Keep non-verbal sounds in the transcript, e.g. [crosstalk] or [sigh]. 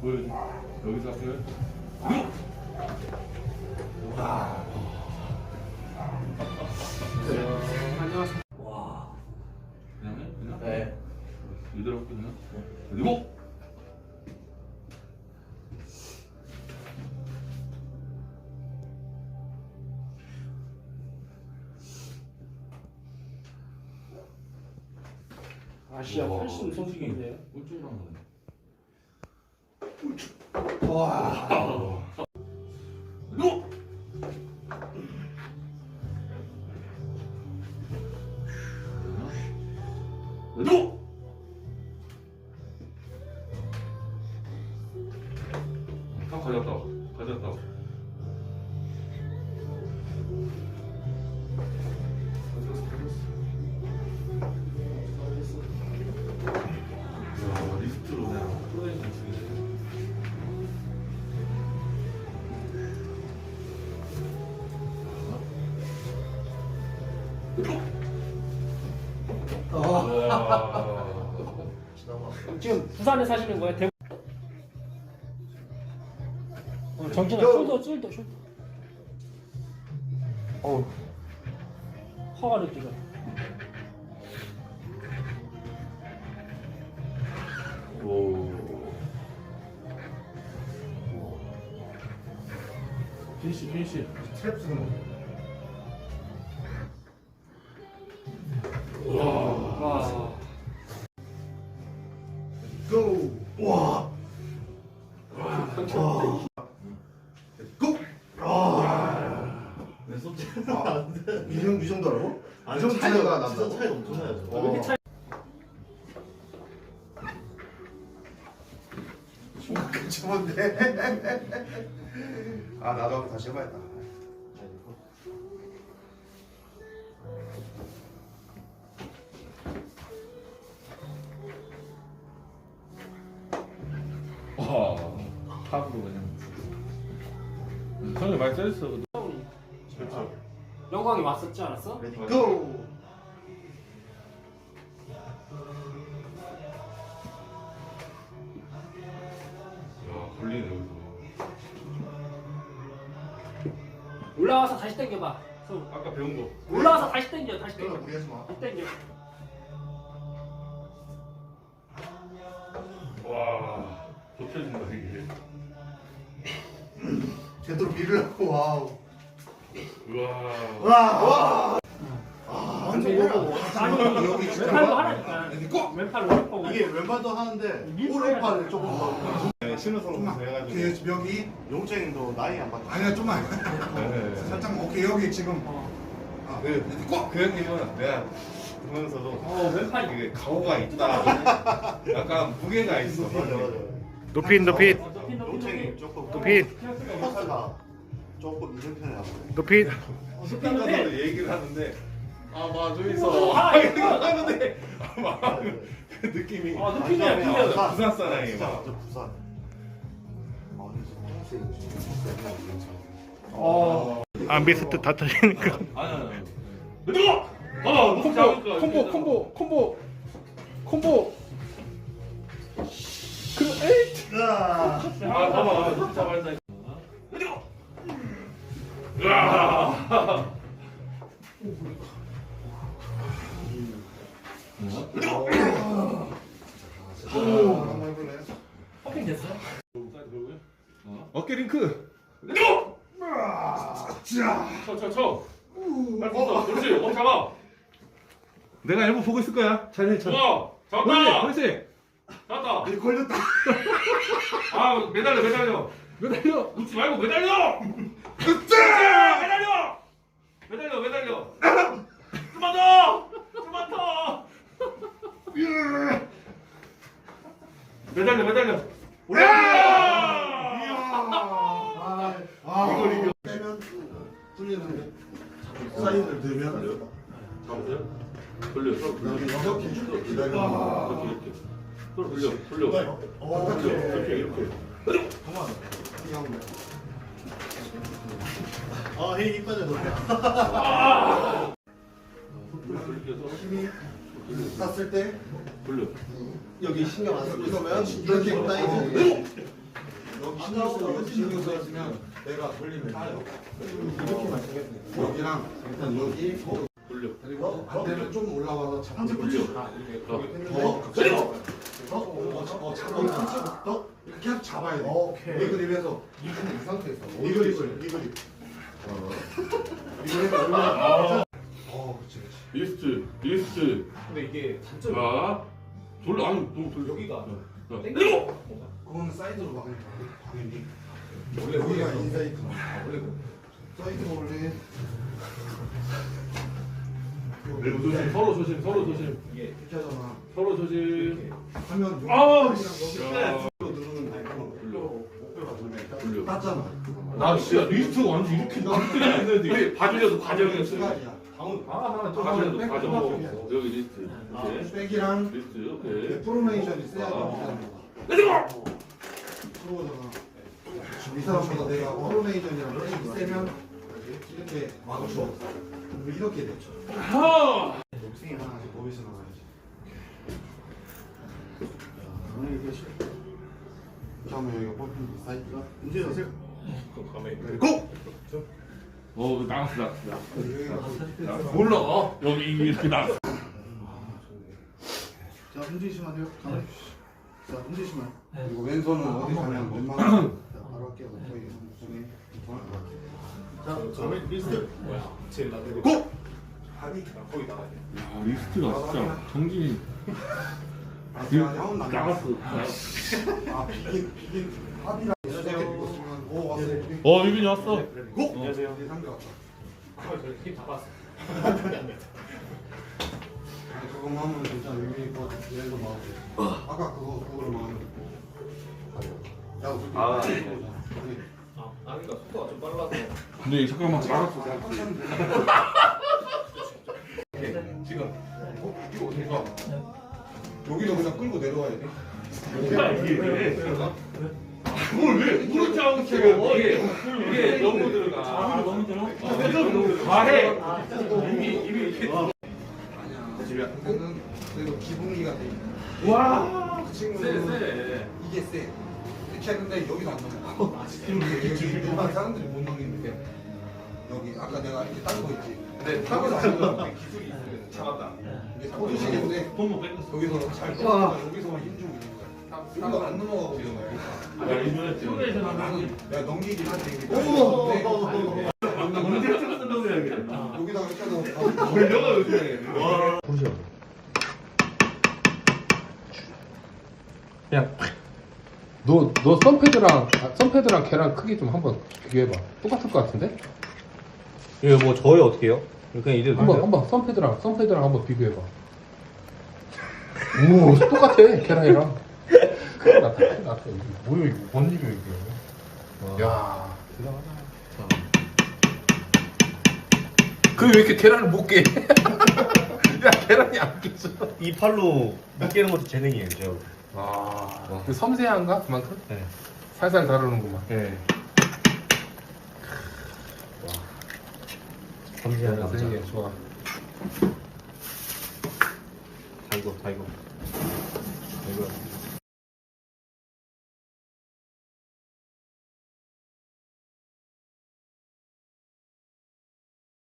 보여줘. 여기서 앞에. 와. 안녕하세요. 와. 그냥 해? 그냥? 네. 이대로 할게 그냥. 그리고 아시아 우와, 8신 선수인데요. 꼴찌를 한 거네. 와. 지금 부산에 사시는 거예요? 대구. 어, 정진아 숄더 숄더 숄더. 어우. 허가 느끼죠. 오. 피니시 피니시. 트랩 쓰는 거. 차이가 난다고? 차이가 엄청나요. 왜 이렇게 차이? 좋은데? [laughs] 아, 나도 한번 다시 해봐야겠다. 와. 탑으로 그냥. 형이 많이 짜였어. 그렇죠. 영광이 왔었지 않았어? 레디 고! 올라와서 다시 당겨봐. 서우. 아까 배운 거. 올라와서 다시 당겨. 다시 당겨. 무리하지 마. 다시 당겨. 와. 좁혀진다 이게. [laughs] 제대로 밀으려고, 와우. 우와. 와! 아, 완전 여기 진짜 왼팔로 와. 하라니까. 꼭! 왼팔로 왼팔로. 이게 왼발도 하는데 오른팔을 조금 더 네, 좀만. 해가지고. 오케이 여기 용쟁이도 나이 안 받아 아니야 좀만. 네. [laughs] 살짝 오케이 여기 지금. 어. 아, 그, 꼭! 그 형님은 내가 보면서도 어 왼팔이. 이게 가오가 있다. 약간 무게가 있어. 맞아, 맞아. 높인 높인. 어, 높인. 조금 높인. 퍼스가 조금 있는 편이야. 높인. 스피커도 얘기를 하는데 아마 어, 저기서 아, 이거. 하는데. 아마 그 느낌이. 아, 느낌이야, 느낌이야. 부산, 부산 사람이 진짜 막 완전 부산. 안 비슷 듯다 터지니까 아니 아니. 그리고 어 콤보 콤보 콤보 콤보 콤보. 그 에이. 아, 아 봐봐 진짜 말다. 그리고. 으아 해볼래? 커핑 됐어? 어깨 링크 쳐쳐 쳐. 빨리 쳐. 그렇지. 어 잡아. 내가 일부 보고 있을 거야 잘해 잘 좋아. 잡았다. 그렇지 잡았다. 이 걸렸다. 아 매달려 매달려. 매달려 웃지 말고 매달려. 그렇지. 매달려. 매달려 매달려. 좀만 더. 좀만 더. 매달려 매달려. 올라. 사인을 들면 잡으세요. 돌려. 그다음에 이렇게 기다려. 이렇게 이렇게. 돌려 돌려 돌려. 어, 이렇게 이렇게 이렇게. 아 힘이 이빠져 이렇게 해서 힘이 땄을 때 돌려. 여기 신경 안 쓰고 있으면 이렇게 따이지. 여기 신경 쓰고 여기 신경 써있으면 내가 돌리면 따요. 이렇게만 쓰겠네. 여기랑 일단 여기 돌려. 그리고 반대는 좀 올라와서 잡고 돌려. 더 그래요. 어, 잡고 더 이렇게 잡아야 돼. 오케이. 이 그립에서 이 상태에서 이 그립을 이 그립. 이 그립을 올려. 어, 그렇지, 그렇지. 리스트, 리스트. 근데 이게 단점이 자, 돌려. 아니, 돌려. 여기가 자, 땡기고 그거는 사이드로 막으니까 당연히. 원래 우리가 인사이트 원래 그 사이트 원래 조심, 서로 조심, 서로 조심. 이게 이렇게 하잖아. 서로 조심. 하면 아우, 씨. 로 야. 누르는 거고 돌려. 땄잖아. 나 진짜 리스트 완전 이렇게 나한테 했는데 이게 봐주려도 과정이었어. 시간이야. 방금 하나 좀 봐주려도 백 과정. 백 여기 리스트. 오케이. 백이랑 리스트, 오케이. 프로메이션이 세야 아. 된다. 내리고! 프로잖아. 이 사람보다 내가 프로메이션이랑 백이 세면 이렇게 막아줘. 이렇게 됐죠. 하! 녹색이 하나씩 거기서 나와야지. 다음에 여기가 뽑힌 사이트가 문제 자세 고! 어, 나갔어, 나갔어. 사이트 몰라. 여기 이렇게 나갔어. 자 움직이시면 돼요 가만히 자 움직이시면 그리고 왼손은 어디 가면 웬만하면 [coughs] 자 바로 할게요 거의 중에 자 저는 리스트 뭐야 제일 나대로 고! 합이 거기 나가야 돼 야, 리스트가 진짜 정신이 아, 제가 형은 안 나갔어. 아, 비긴, 비긴 합이라. 오, 왔어. 어, 유빈이 왔어. 고! 안녕하세요. 상대 왔다. 저힘다 봤어 아니, 그거만 하면 괜찮아. 유민이 거 얘도 막고. 아까 그거, 그거를 막으면. 야, 어차피 아, 네. 아 그러니까 속도가 좀 빨라서 근데 잠깐만 컨셉 지금 어? 이거 어디 가? 여기서 그냥 끌고 내려와야 돼? 야, 이게 왜? 그걸 왜 그렇게 하고 있어? 이게 이게 너무 들어가. 너무 들어? 과해. 이미 이미 이렇게. 아니야. 그거는 그래도 기분이가 돼. 와. 그세 친구는 세. 이게 세. 이렇게 했는데 여기도 안 넘어가. 여기 여기 일반 사람들이 못 넘기는데 여기 아까 내가 이렇게 딴거 있지. 근데 타고 타고서 나서 기술이 있으면 잡았다. 이게 포지션인데 돈못 뺏겼어. 여기서 잘 뻗어 여기서만 힘주고 있는 거야. 여기가 안 넘어가고 이런 거야. 야, 이번에 아, 나는 내가 넘기긴 하지. 이게 어머. 근데 언제 찍었던 놈이야 이게. 여기다가 이렇게 하다가 걸려가 요즘에. 와. 그냥 너, 너 썬패드랑 아, 썬패드랑 걔랑 크기 좀 한번 비교해봐. 똑같을 것 같은데? 이거 뭐 저희 어떻게 해요? 그냥 이제 한번 한번 썬패드랑 썬패드랑 한번 비교해봐. 오 [laughs] 똑같아 걔랑이랑. 큰일 났다 큰일 났다. 이게 뭐야 이거 뭔 일이야 이게? 야. 대단하다. 그왜 이렇게 계란을 못 깨? [laughs] 야 계란이 안 깨져. 이 팔로 못 깨는 것도 재능이에요, 제가. 아, 그 섬세한가 그만큼? 네. 살살 다루는구만 네. 섬세한 남자. 세게 좋아 이거. 다 이거.